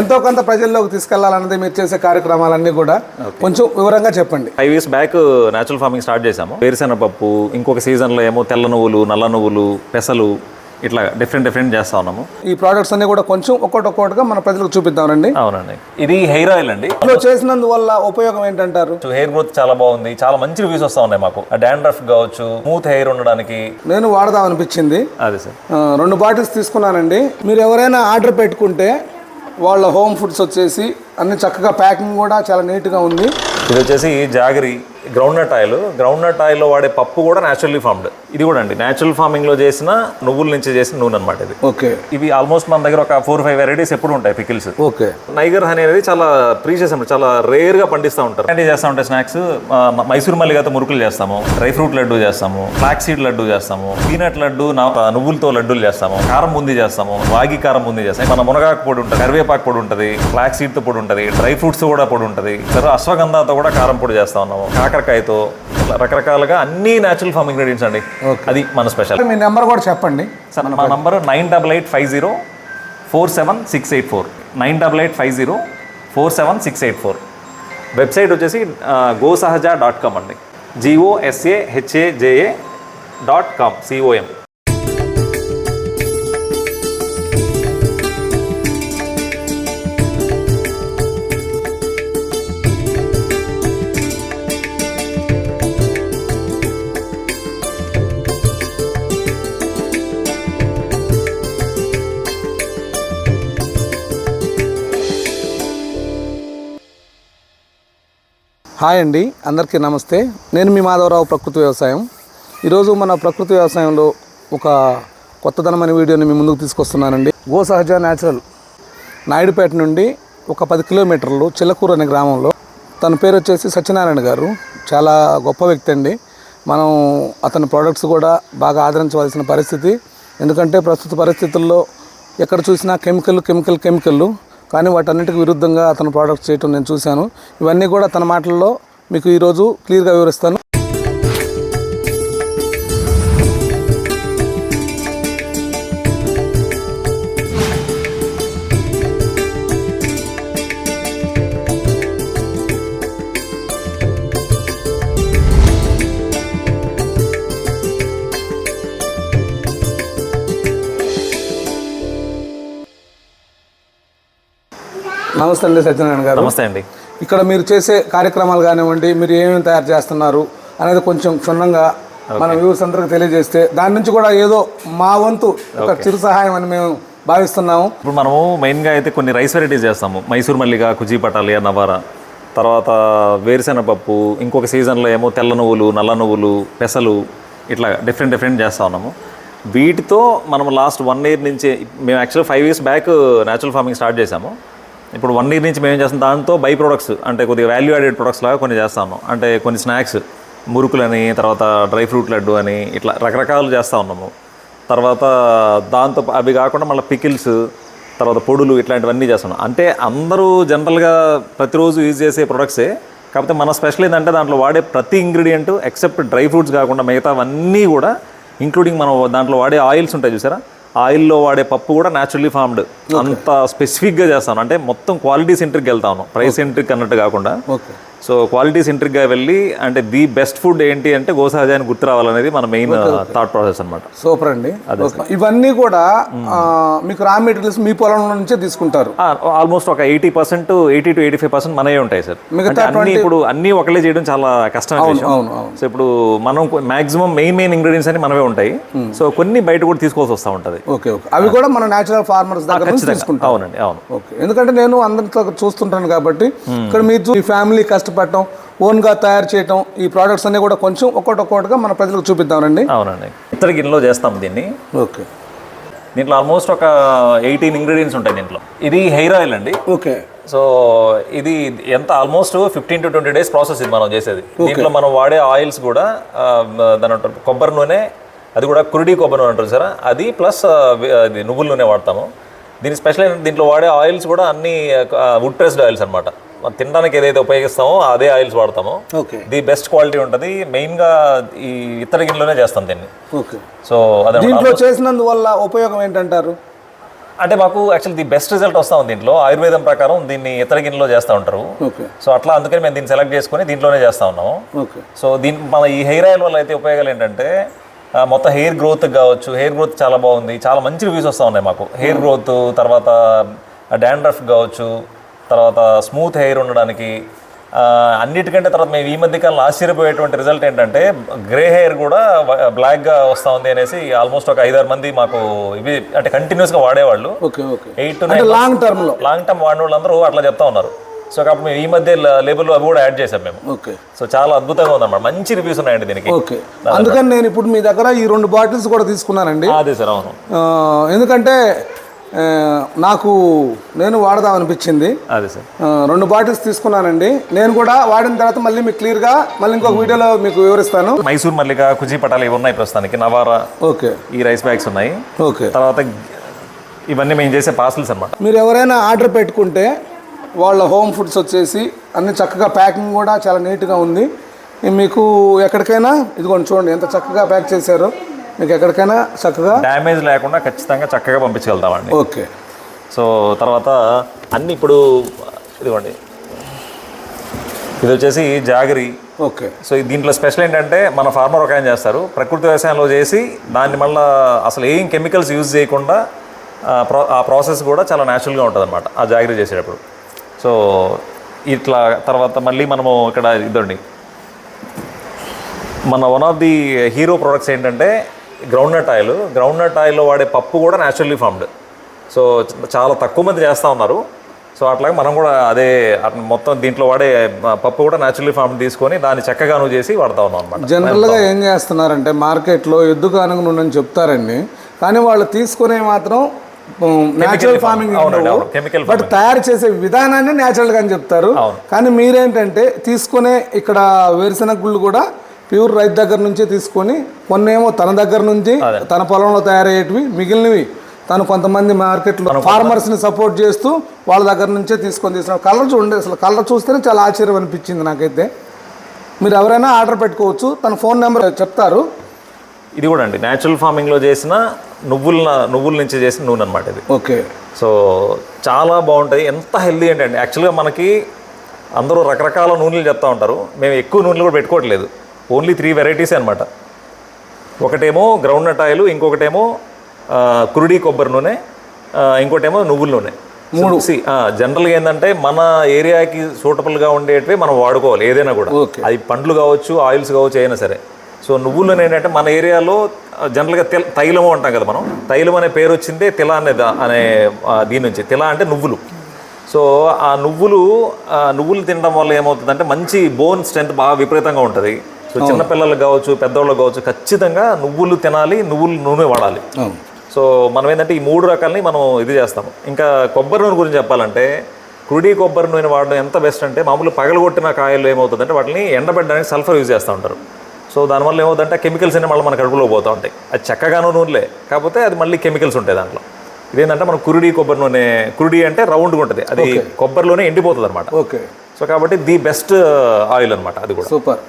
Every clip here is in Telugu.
ఎంతో కొంత ప్రజల్లోకి తీసుకెళ్ళాలన్నది మీరు చేసే కార్యక్రమాలన్నీ కూడా కొంచెం వివరంగా చెప్పండి. Five years back natural farming start చేసాము వేరుశెనగ పప్పు ఇంకొక సీజన్లో ఏమో తెల్ల నువ్వులు నల్ల నువ్వులు పెసలు ఇట్లా డిఫరెంట్ డిఫరెంట్ చేస్తా ఉన్నాము. ఈ ప్రోడక్ట్స్ అన్ని కూడా కొంచెం ఒక్కొక్కటి ఒక్కొక్కటిగా మన ప్రజలకు చూపిద్దామండి అవునండి. ఇది హెయిర్ ఆయిల్ అండి. ఇందులో చేసినందువల్ల ఉపయోగం ఏంటంటారు? హెయిర్ గ్రోత్ చాలా బాగుంది. చాలా మంచి రివ్యూస్ వస్తా ఉన్నాయి మాకు. డాండ్రఫ్ కావచ్చు స్మూత్ హెయిర్ ఉండడానికి. నేను వాడదాం అనిపించింది అదే సార్. రెండు బాటిల్స్ తీసుకున్నానండి. మీరు ఎవరైనా ఆర్డర్ పెట్టుకుంటే వాళ్ళ హోమ్ ఫుడ్స్ వచ్చేసి అన్ని చక్కగా ప్యాకింగ్ కూడా చాలా నీట్గా ఉంది. ఇది వచ్చేసి jaggery groundnut oil. Groundnut ఆయిల్లో వాడే పప్పు కూడా న్యాచురల్లీ ఫార్మ్డ్ ఇది కూడా అండి. న్యాచురల్ ఫార్మింగ్లో చేసిన నువ్వుల నుంచి చేసిన నూనె అనమాట ఇది. ఓకే. ఇవి ఆల్మోస్ట్ మన దగ్గర ఒక ఫోర్ ఫైవ్ వెరైటీస్ ఎప్పుడు ఉంటాయి పికిల్స్. ఓకే. నైగర్ హనీ అనేది చాలా ప్రీషియస్ అనమాట చాలా రేర్గా పండిస్తూ ఉంటారు. అంటే చేస్తూ ఉంటాయి స్నాక్స్ మైసూర్ మల్లిగతో మురుకులు చేస్తాము. డ్రై ఫ్రూట్ లడ్డు చేస్తాము. ఫ్లాక్ సీడ్ లడ్డు చేస్తాము. పీనట్ లడ్డు నువ్వులతో లడ్డూలు చేస్తాము. కారం బూందీ చేస్తాము. వాగి కారం బూందీ చేస్తాము. మన మునగాకు పొడి ఉంటుంది కరివేపాకు పొడి ఉంటుంది ఫ్లాక్ సీడ్తో పొడి ఉంటుంది డ్రై ఫ్రూట్స్ కూడా పొడి ఉంటుంది. తర్వాత అశ్వగంధాతో కూడా కారం పొడి చేస్తా ఉన్నాము. కాకరకాయతో ఇట్లా రకరకాలుగా అన్ని న్యాచురల్ ఫార్మ్ ఇంగ్రీడియంట్స్ అండి. అది మన స్పెషల్ మీ నెంబర్ కూడా చెప్పండి. సార్ మా number nine double eight five zero four seven six eight four. Nine double eight five zero four seven six eight four. Website వచ్చేసి గోసహజ డాట్ కామ్ అండి. G O S A H A J A dot com C O M hi అండి అందరికీ నమస్తే. నేను మీ మాధవరావు ప్రకృతి వ్యవసాయం. ఈరోజు మన ప్రకృతి వ్యవసాయంలో ఒక కొత్తదనమైన వీడియోని మీ ముందుకు తీసుకొస్తున్నానండి. Go Sahaja natural. నాయుడుపేట నుండి ఒక పది కిలోమీటర్లు చిల్లకూరు అనే గ్రామంలో తన పేరు వచ్చేసి సత్యనారాయణ గారు. చాలా గొప్ప వ్యక్తి అండి. మనం అతని ప్రోడక్ట్స్ కూడా బాగా ఆదరించవలసిన పరిస్థితి. ఎందుకంటే ప్రస్తుత పరిస్థితుల్లో ఎక్కడ చూసినా కెమికల్ కెమికల్ కెమికల్ కానీ వాటన్నిటికి విరుద్ధంగా అతను ప్రొడక్ట్ చేయటం నేను చూశాను. ఇవన్నీ కూడా తన మాటల్లో మీకు ఈరోజు క్లియర్గా వివరిస్తాను. నమస్తే అండి సత్యనారాయణ గారు. నమస్తే అండి. ఇక్కడ మీరు చేసే కార్యక్రమాలు కానివ్వండి మీరు ఏమేమి తయారు చేస్తున్నారు అనేది కొంచెం క్షుణ్ణంగా మన వ్యూవర్స్ అందరికి తెలియజేస్తే దాని నుంచి కూడా ఏదో మా వంతు ఒక చిరు సహాయం అని మేము భావిస్తున్నాము. ఇప్పుడు మనము మెయిన్గా అయితే కొన్ని రైస్ వెరైటీస్ చేస్తాము. మైసూర్ మల్లిగా కుజీ పటాలియా నవారా. తర్వాత వేరుశెనగ పప్పు ఇంకొక సీజన్లో ఏమో తెల్ల నువ్వులు నల్ల నువ్వులు పెసలు ఇట్లా డిఫరెంట్ డిఫరెంట్ చేస్తా ఉన్నాము. వీటితో మనం లాస్ట్ వన్ ఇయర్ నుంచి మేము actual five years back natural farming start చేసాము ఇప్పుడు వన్ ఇయర్ నుంచి మేము ఏం చేస్తాం? దాంతో బై ప్రొడక్ట్స్ అంటే కొద్దిగా వాల్యూ యాడెడ్ ప్రొడక్ట్స్ లాగా కొన్ని చేస్తాము. అంటే కొన్ని స్నాక్స్ మురుకులని తర్వాత డ్రై ఫ్రూట్ లడ్డు అని ఇట్లా రకరకాలు చేస్తూ ఉన్నాము. తర్వాత దాంతో అవి కాకుండా మళ్ళీ పికిల్స్ తర్వాత పొడులు ఇట్లాంటివన్నీ చేస్తున్నాం. అంటే అందరూ జనరల్గా ప్రతిరోజు యూజ్ చేసే ప్రొడక్ట్సే కాకపోతే మన స్పెషల్ ఏంటంటే దాంట్లో వాడే ప్రతి ఇంగ్రీడియంట్ ఎక్సెప్ట్ డ్రై ఫ్రూట్స్ కాకుండా మిగతావన్నీ కూడా ఇంక్లూడింగ్ మనం దాంట్లో వాడే ఆయిల్స్ ఉంటాయి చూసారా? ఆయిల్లో వాడే పప్పు కూడా న్యాచురల్లీ ఫార్మ్డ్ అంత స్పెసిఫిక్గా చేస్తాను. అంటే మొత్తం క్వాలిటీ సెంట్రిక్ వెళ్తాను. ప్రైస్ సెంట్రిక్ అన్నట్టు కాకుండా. ఓకే. సో క్వాలిటీ సెంట్రిక్గా వెళ్ళి అంటే ది బెస్ట్ ఫుడ్ ఏంటి అంటే గోసహజాన్ని గుర్తు రావాలనేది మన మెయిన్ థాట్ ప్రాసెస్ అనమాట సూపర్ అండి. ఇవన్నీ కూడా మీకు రా మెటీరియల్స్ మీ పొలం నుంచే తీసుకుంటారు. ఆల్మోస్ట్ ఒక eighty percent eighty two eighty five percent మనమే ఉంటాయి సార్. మిగతా అన్ని ఇప్పుడు అన్ని ఒకలే చేయడం చాలా అవును సో ఇప్పుడు మనం మాక్సిమం మెయిన్ మెయిన్ ఇంగ్రీడియంట్స్ అన్ని మనమే ఉంటాయి. సో కొన్ని బయట కూడా తీసుకోవాల్సి వస్తూ ఉంటుంది. Okay okay. అవి కూడా మన న్యాచురల్ ఫార్మర్స్ దగ్గర తీసుకుంటాం అవునండి అవును. ఓకే. ఎందుకంటే నేను అందరితో చూస్తుంటాను కాబట్టి ఇక్కడ మీరు ఈ ఫ్యామిలీ కష్టపడటం ఓన్గా తయారు చేయటం ఈ ప్రోడక్ట్స్ అన్ని కూడా కొంచెం ఒక్కొక్కటి ఒక్కొక్కటిగా మన ప్రజలకు చూపిద్దామండి. అవునండి. ఇతర గిన్నెలో చేస్తాం దీన్ని. ఓకే. దీంట్లో ఆల్మోస్ట్ ఒక ఎయిటీన్ ఇంగ్రీడియంట్స్ ఉంటాయి దీంట్లో. ఇది హెయిర్ ఆయిల్ అండి. ఓకే. సో ఇది ఎంత almost fifteen to twenty days process ఇది మనం చేసేది. దీంట్లో మనం వాడే ఆయిల్స్ కూడా దాని అంటారు కొబ్బరి నూనె అది కూడా కురిడి కొబ్బరి నూనె అంటారు సార్. అది ప్లస్ నువ్వుల నూనె వాడతాము. దీని స్పెషల్ దీంట్లో వాడే ఆయిల్స్ కూడా అన్ని వుడ్ ప్రెస్డ్ ఆయిల్స్ అనమాట తినడానికి ఏదైతే ఉపయోగిస్తామో అదే ఆయిల్స్ వాడతాము. ఓకే. ఇది బెస్ట్ క్వాలిటీ ఉంటుంది. మెయిన్గా ఈ ఇతర గిన్నెలోనే చేస్తాం దీన్ని. ఓకే. సో అదే దీంట్లో చేసినందువల్ల ఉపయోగం ఏంటంటారు? అంటే మాకు యాక్చువల్ ది బెస్ట్ రిజల్ట్ వస్తా ఉంది దీంట్లో. ఆయుర్వేదం ప్రకారం దీన్ని ఇతర గిన్నెలో చేస్తూ ఉంటారు. ఓకే. సో అట్లా అందుకని మేము దీన్ని సెలెక్ట్ చేసుకొని దీంట్లోనే చేస్తా ఉన్నాము. ఓకే. సో దీని మన ఈ హెయిర్ ఆయిల్ వల్ల అయితే ఉపయోగాలు ఏంటంటే మొత్తం హెయిర్ గ్రోత్ కావచ్చు. హెయిర్ గ్రోత్ చాలా బాగుంది. చాలా మంచి రివ్యూస్ వస్తూ ఉన్నాయి మాకు. హెయిర్ గ్రోత్ తర్వాత డాండ్రఫ్ కావచ్చు. తర్వాత స్మూత్ హెయిర్ ఉండడానికి అన్నిటికంటే తర్వాత మేము ఈ మధ్య కాలంలో ఆశ్చర్యపోయేటువంటి రిజల్ట్ ఏంటంటే గ్రే హెయిర్ కూడా బ్లాక్గా వస్తూ ఉంది అనేసి ఆల్మోస్ట్ ఒక ఐదారు మంది మాకు ఇవి అంటే కంటిన్యూస్గా వాడేవాళ్ళు. Okay okay. ఎయిట్ టు అంటే లాంగ్ టర్మ్లో లాంగ్ టర్మ్ వాడిన వాళ్ళందరూ అట్లా చెప్తా ఉన్నారు. సో కాబట్టి మేము ఈ మధ్య లేబుల్ అవి కూడా యాడ్ చేసాం మేము. ఓకే. సో చాలా అద్భుతంగా ఉందన్నమాట. మంచి రివ్యూస్ ఉన్నాయండి దీనికి. ఓకే. అందుకని నేను ఇప్పుడు మీ దగ్గర ఈ రెండు బాటిల్స్ కూడా తీసుకున్నానండి. అదే సార్ అవును. ఎందుకంటే నాకు నేను వాడదాం అనిపించింది అదే సార్. రెండు బాటిల్స్ తీసుకున్నానండి. నేను కూడా వాడిన తర్వాత మళ్ళీ మీకు క్లియర్గా మళ్ళీ ఇంకొక వీడియోలో మీకు వివరిస్తాను. మైసూర్ మల్లిక కుజీ పటాలు ఇవి ఉన్నాయి ప్రస్తుతానికి. నవారా ఓకే. ఈ రైస్ బ్యాగ్స్ ఉన్నాయి. ఓకే. తర్వాత ఇవన్నీ మేము చేసే పార్సల్స్ అనమాట మీరు ఎవరైనా ఆర్డర్ పెట్టుకుంటే వాళ్ళ హోమ్ ఫుడ్స్ వచ్చేసి అన్ని చక్కగా ప్యాకింగ్ కూడా చాలా నీట్గా ఉంది. మీకు ఎక్కడికైనా ఇదిగోండి చూడండి ఎంత చక్కగా ప్యాక్ చేశారో. మీకు ఎక్కడికైనా చక్కగా డ్యామేజ్ లేకుండా ఖచ్చితంగా చక్కగా పంపించగలుగుతామండి. ఓకే. సో తర్వాత అన్ని ఇప్పుడు ఇదిగోండి. ఇది వచ్చేసి జాగరి. ఓకే. సో దీంట్లో స్పెషల్ ఏంటంటే మన ఫార్మర్ ఒక ఆయన చేస్తారు. ప్రకృతి వ్యవసాయంలో చేసి దాన్ని మళ్ళీ అసలు ఏం కెమికల్స్ యూజ్ చేయకుండా ఆ ప్రాసెస్ కూడా చాలా న్యాచురల్గా ఉంటుంది అనమాట ఆ జాగ్రత్త చేసేటప్పుడు. సో ఇట్లా తర్వాత మళ్ళీ మనము ఇక్కడ ఇదండి. మన one of the hero products ఏంటంటే groundnut oil groundnut ఆయిల్లో వాడే పప్పు కూడా న్యాచురల్లీ ఫార్మ్డ్ సో చాలా తక్కువ మంది చేస్తూ ఉన్నారు. సో అట్లాగే మనం కూడా అదే మొత్తం దీంట్లో వాడే పప్పు కూడా న్యాచురల్లీ ఫార్మ్ తీసుకొని దాన్ని చక్కగాను చేసి వాడుతూ ఉన్నాం అనమాట జనరల్గా ఏం చేస్తున్నారంటే మార్కెట్లో ఎద్దు కానుక నూనె అని చెప్తారండి. కానీ వాళ్ళు తీసుకునే మాత్రం న్యాచురల్ ఫార్మింగ్ కెమికల్ బట్ తయారు చేసే విధానాన్ని న్యాచురల్గా అని చెప్తారు. కానీ మీరేంటంటే తీసుకునే ఇక్కడ వేరుశెనగ గుళ్ళు కూడా ప్యూర్ రైతు దగ్గర నుంచే తీసుకొని కొన్ని ఏమో తన దగ్గర నుంచి తన పొలంలో తయారయ్యేటివి మిగిలినవి తను కొంతమంది మార్కెట్లో ఫార్మర్స్ని సపోర్ట్ చేస్తూ వాళ్ళ దగ్గర నుంచే తీసుకొని తీసుకున్నారు కలర్ చూడండి అసలు కలర్ చూస్తేనే చాలా ఆశ్చర్యం అనిపించింది నాకైతే. మీరు ఎవరైనా ఆర్డర్ పెట్టుకోవచ్చు తన ఫోన్ నెంబర్ చెప్తారు. ఇది కూడా అండి న్యాచురల్ ఫార్మింగ్లో చేసిన నువ్వుల నువ్వుల నుంచి చేసిన నూనె అనమాట ఇది. ఓకే. సో చాలా బాగుంటాయి. ఎంత హెల్దీ ఏంటండి యాక్చువల్గా మనకి అందరూ రకరకాల నూనెలు చెప్తా ఉంటారు. మేము ఎక్కువ నూనెలు కూడా పెట్టుకోవట్లేదు. ఓన్లీ త్రీ వెరైటీస్ అనమాట ఒకటేమో గ్రౌండ్ నట్ ఆయిల్ ఇంకొకటేమో కురుడి కొబ్బరి నూనె ఇంకోటేమో నువ్వుల నూనె. మూడు. సి జనరల్గా ఏంటంటే మన ఏరియాకి సూటబుల్గా ఉండేటివి మనం వాడుకోవాలి ఏదైనా కూడా. అది పండ్లు కావచ్చు ఆయిల్స్ కావచ్చు అయినా సరే. సో నువ్వులు ఏంటంటే మన ఏరియాలో జనరల్గా తెల తైలము అంటాం కదా మనం. తైలం అనే పేరు వచ్చిందే తిల అనే అనే దీని నుంచి. తిల అంటే నువ్వులు. సో ఆ నువ్వులు నువ్వులు తినడం వల్ల ఏమవుతుందంటే మంచి బోన్ స్ట్రెంత్ బాగా విపరీతంగా ఉంటుంది. సో చిన్నపిల్లలకు కావచ్చు పెద్దవాళ్ళకి కావచ్చు ఖచ్చితంగా నువ్వులు తినాలి నువ్వులు నూనె వాడాలి. సో మనం ఏంటంటే ఈ మూడు రకాలని మనం ఇది చేస్తాం ఇంకా కొబ్బరి నూనె గురించి చెప్పాలంటే కుడి కొబ్బరి నూనె వాడడం ఎంత బెస్ట్ అంటే మామూలు పగలగొట్టిన కాయలు ఏమవుతుందంటే వాటిని ఎండబెట్టడానికి సల్ఫర్ యూజ్ చేస్తూ ఉంటారు. సో దానివల్ల ఏమవుతుందంటే కెమికల్స్ అన్ని మళ్ళీ మన కడుపులో పోతూ ఉంటాయి. అది చక్కగాను నూనెలే కాకపోతే అది మళ్ళీ కెమికల్స్ ఉంటాయి దాంట్లో. ఇదేంటంటే మనం కురుడి కొబ్బరి నూనె కురుడి అంటే రౌండ్గా ఉంటుంది. అది కొబ్బరిలోనే ఎండిపోతుంది అనమాట ఓకే. సో కాబట్టి ది బెస్ట్ ఆయిల్ అనమాట అది కూడా. సూపర్.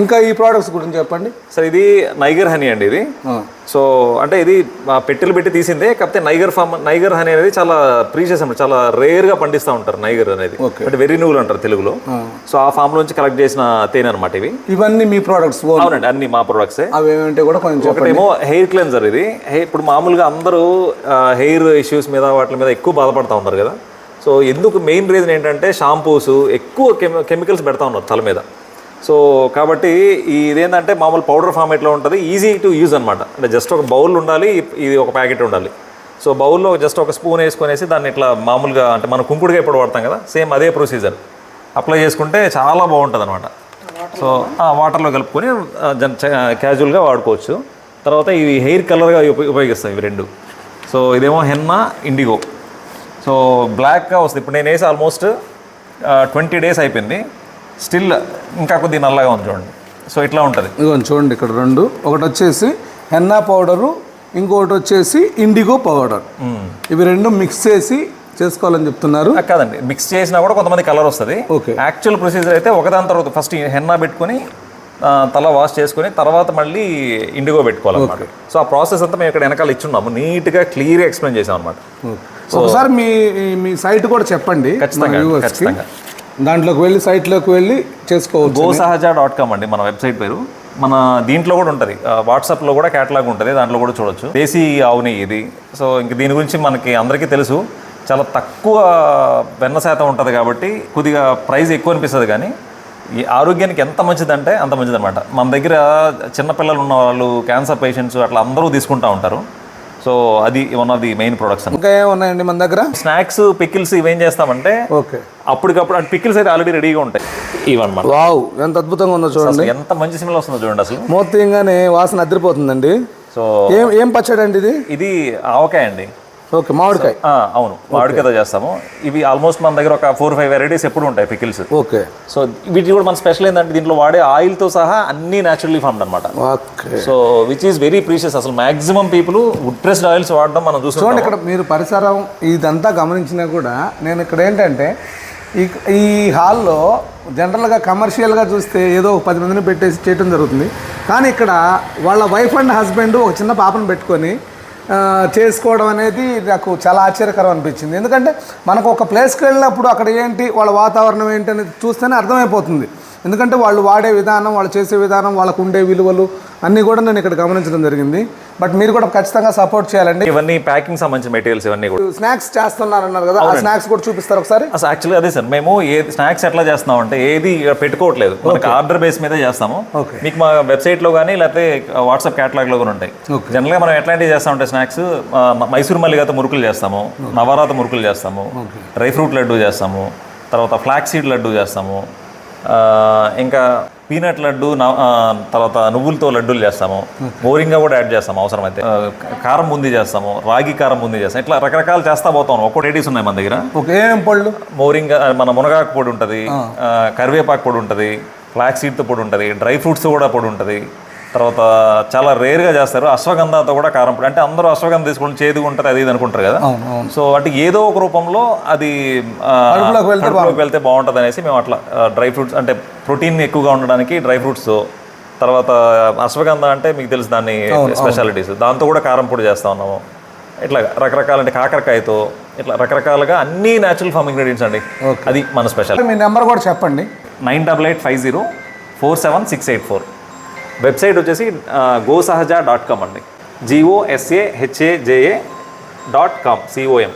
ఇంకా ఈ ప్రోడక్ట్స్ గురించి చెప్పండి. సో ఇది నైగర్ హనీ అండి ఇది. సో అంటే ఇది పెట్టెలు పెట్టి తీసిందే కాకపోతే నైగర్ ఫామ్ నైగర్ హనీ అనేది చాలా ప్రీషియస్ అనమాట చాలా రేర్గా పండిస్తూ ఉంటారు నైగర్ అనేది. అంటే వెర్రి నువ్వులు అంటారు తెలుగులో. సో ఆ ఫామ్ నుంచి కలెక్ట్ చేసిన తేనె అనమాట ఇవి. ఇవన్నీ మీ ప్రోడక్ట్స్ అవునండి అన్ని మా ప్రొడక్ట్సే అవి ఏమంటే కూడా కొంచెం ఒకటేమో హెయిర్ క్లెన్జర్ ఇది. ఇప్పుడు మామూలుగా అందరూ హెయిర్ ఇష్యూస్ మీద వాటి మీద ఎక్కువ బాధపడుతూ ఉన్నారు కదా. సో ఎందుకు మెయిన్ రీజన్ ఏంటంటే షాంపూస్ ఎక్కువ కెమి కెమికల్స్ పెడతా ఉన్నారు తల మీద. సో కాబట్టి ఇదేంటంటే మామూలు పౌడర్ ఫార్మేట్లో ఉంటుంది ఈజీ టు యూజ్ అనమాట అంటే జస్ట్ ఒక బౌల్ ఉండాలి ఇది ఒక ప్యాకెట్ ఉండాలి. సో బౌల్లో జస్ట్ ఒక స్పూన్ వేసుకొనేసి దాన్ని ఇట్లా మామూలుగా అంటే మనం కుంకుడుగా ఇప్పుడు వాడతాం కదా సేమ్ అదే ప్రొసీజర్ అప్లై చేసుకుంటే చాలా బాగుంటుంది అనమాట సో వాటర్లో కలుపుకొని క్యాజువల్గా వాడుకోవచ్చు. తర్వాత ఇవి హెయిర్ కలర్గా ఉపయోగిస్తాం ఇవి రెండు. సో ఇదేమో హెన్నా ఇండిగో. సో బ్లాక్గా వస్తుంది. ఇప్పుడు నేను వేసి ఆల్మోస్ట్ ట్వంటీ డేస్ అయిపోయింది. స్టిల్ ఇంకా కొద్దిగా నల్లగా ఉంది చూడండి. సో ఇట్లా ఉంటుంది. ఇదిగోండి చూడండి ఇక్కడ రెండు. ఒకటి వచ్చేసి హెన్నా పౌడరు ఇంకొకటి వచ్చేసి ఇండిగో పౌడర్ ఇవి రెండు మిక్స్ చేసి చేసుకోవాలని చెప్తున్నారు. కాదండి. మిక్స్ చేసినా కూడా కొంతమంది కలర్ వస్తుంది. Okay. యాక్చువల్ ప్రొసీజర్ అయితే ఒకదాని తర్వాత ఫస్ట్ హెన్నా పెట్టుకొని తల వాష్ చేసుకొని తర్వాత మళ్ళీ ఇండిగో పెట్టుకోవాలన్నమాట. సో ఆ ప్రాసెస్ అంతా మేము ఇక్కడ వెనకాల ఇచ్చున్నాము. నీట్గా క్లియర్గా ఎక్స్ప్లెయిన్ చేసాం అనమాట ఒకసారి మీ మీ సైట్ కూడా చెప్పండి ఖచ్చితంగా. ఖచ్చితంగా. దాంట్లోకి వెళ్ళి సైట్లోకి వెళ్ళి చేసుకోవచ్చు. గోసహజ డాట్ కామ్ అండి మన వెబ్సైట్ పేరు. మన దీంట్లో కూడా ఉంటుంది. వాట్సాప్లో కూడా క్యాటలాగ్ ఉంటుంది దాంట్లో కూడా చూడొచ్చు. దేశీ ఆవు నెయ్యి ఇది. సో ఇంక దీని గురించి మనకి అందరికీ తెలుసు. చాలా తక్కువ వెన్న శాతం ఉంటుంది కాబట్టి కొద్దిగా ప్రైస్ ఎక్కువ అనిపిస్తుంది కానీ ఈ ఆరోగ్యానికి ఎంత మంచిదంటే అంత మంచిదన్నమాట. మన దగ్గర చిన్నపిల్లలు ఉన్న వాళ్ళు క్యాన్సర్ పేషెంట్స్ అట్లా అందరూ తీసుకుంటూ ఉంటారు. సో అది one of the main products ఇంకా ఏమున్నాయండి మన దగ్గర? స్నాక్స్ పికిల్స్ ఇవేం చేస్తామంటే ఓకే. అప్పటికప్పుడు అంటే పికిల్స్ అయితే ఆల్రెడీ రెడీగా ఉంటాయి. ఇవన్నమాట. వావ్ ఎంత అద్భుతంగా ఉందో చూడండి. ఎంత మంచి స్మెల్ వస్తుందో చూడండి అసలు. మూత తీయంగానే వాసన అదిరిపోతుందండి. సో ఏం ఏం పచ్చడి అండి ఇది? ఇది ఆవకాయ అండి. ఓకే మామిడికాయ. అవును మామిడికాయతో చేస్తాము. ఇవి ఆల్మోస్ట్ మన దగ్గర ఒక ఫోర్ ఫైవ్ వెరైటీస్ ఎప్పుడు ఉంటాయి పికిల్స్ ఓకే. సో వీటి కూడా మన స్పెషల్ ఏంటంటే దీంట్లో వాడే ఆయిల్తో సహా అన్ని న్యాచురల్లీ ఫార్మ్డ్ అనమాట okay. So which is very precious అసలు maximum people wood pressed oils వాడడం మనం చూస్తున్నాం ఇక్కడ మీరు పరిసరం ఇదంతా గమనించినా కూడా నేను ఇక్కడ ఏంటంటే ఈ ఈ హాల్లో జనరల్గా కమర్షియల్గా చూస్తే ఏదో ఒక పది మందిని పెట్టేసి చేయడం జరుగుతుంది. కానీ ఇక్కడ వాళ్ళ వైఫ్ అండ్ హస్బెండ్ ఒక చిన్న పాపను పెట్టుకొని చేసుకోవడం అనేది నాకు చాలా ఆశ్చర్యకరం అనిపించింది. ఎందుకంటే మనకు ఒక ప్లేస్కి వెళ్ళినప్పుడు అక్కడ ఏంటి వాళ్ళ వాతావరణం ఏంటి అనేది చూస్తేనే అర్థమైపోతుంది. ఎందుకంటే వాళ్ళు వాడే విధానం వాళ్ళు చేసే విధానం వాళ్ళకు ఉండే విలువలు అన్నీ కూడా నేను ఇక్కడ గమనించడం జరిగింది. బట్ మీరు కూడా ఖచ్చితంగా సపోర్ట్ చేయాలండి. ఇవన్నీ ప్యాకింగ్ సంబంధించిన మెటీరియల్స్ ఇవన్నీ కూడా. స్నాక్స్ చేస్తున్నారన్నారు కదా ఆ స్నాక్స్ కూడా చూపిస్తారు ఒకసారి? అసలు యాక్చువల్లీ అదే సార్ మేము ఏ స్నాక్స్ ఎట్లా చేస్తున్నాం అంటే ఏది పెట్టుకోవట్లేదు. మనకి ఆర్డర్ బేస్ మీదే చేస్తాము. మీకు మా వెబ్సైట్లో కానీ లేకపోతే వాట్సాప్ క్యాటలాగ్లో కూడా ఉంటాయి. Okay. జనరల్గా మనం ఎట్లాంటివి చేస్తామంటే స్నాక్స్ మైసూర్ మల్లిగత మురుకులు చేస్తాము నవరాత మురుకులు చేస్తాము డ్రై ఫ్రూట్ లడ్డు చేస్తాము తర్వాత ఫ్లాక్ సీడ్ లడ్డు చేస్తాము ఇంకా పీనట్ లడ్డు తర్వాత నువ్వులతో లడ్డూలు చేస్తాము. బోరింగ్గా కూడా యాడ్ చేస్తాము అవసరమైతే. కారం బూందీ చేస్తాము రాగి కారం బూందీ చేస్తాం ఇట్లా రకరకాలు చేస్తా పోతాం ఒక్కో రెడీస్ ఉన్నాయి మన దగ్గర. పళ్ళు? మోరింగ్ మన మునగాకు పొడి ఉంటుంది కరివేపాకు పొడి ఉంటుంది ఫ్లాక్ సీడ్తో పొడి ఉంటుంది డ్రై ఫ్రూట్స్ కూడా పొడి ఉంటుంది. తర్వాత చాలా రేర్గా చేస్తారు. అశ్వగంధాతో కూడా కారం పొడి. అంటే అందరూ అశ్వగంధ తీసుకొని చేదుగా ఉంటుంది అది ఇది అనుకుంటారు కదా? సో అంటే ఏదో ఒక రూపంలో అది వెళ్తే బాగుంటుంది. అనేసి మేము అట్లా డ్రై ఫ్రూట్స్ అంటే ప్రోటీన్ ఎక్కువగా ఉండడానికి డ్రై ఫ్రూట్స్ తర్వాత అశ్వగంధ అంటే మీకు తెలుసు దాన్ని స్పెషాలిటీస్ దాంతో కూడా కారం పొడి చేస్తా ఉన్నాము. ఇట్లా రకరకాల అంటే కాకరకాయతో ఇట్లా రకరకాలుగా అన్ని న్యాచురల్ ఫార్మ్ ఇంగ్రీడియంట్స్ అండి. అది మన స్పెషల్ మీ నెంబర్ కూడా చెప్పండి. Nine double eight five zero four seven six eight four. Website వచ్చేసి గోసహజ డాట్ కామ్ అండి. G O S A H A J A dot com C O M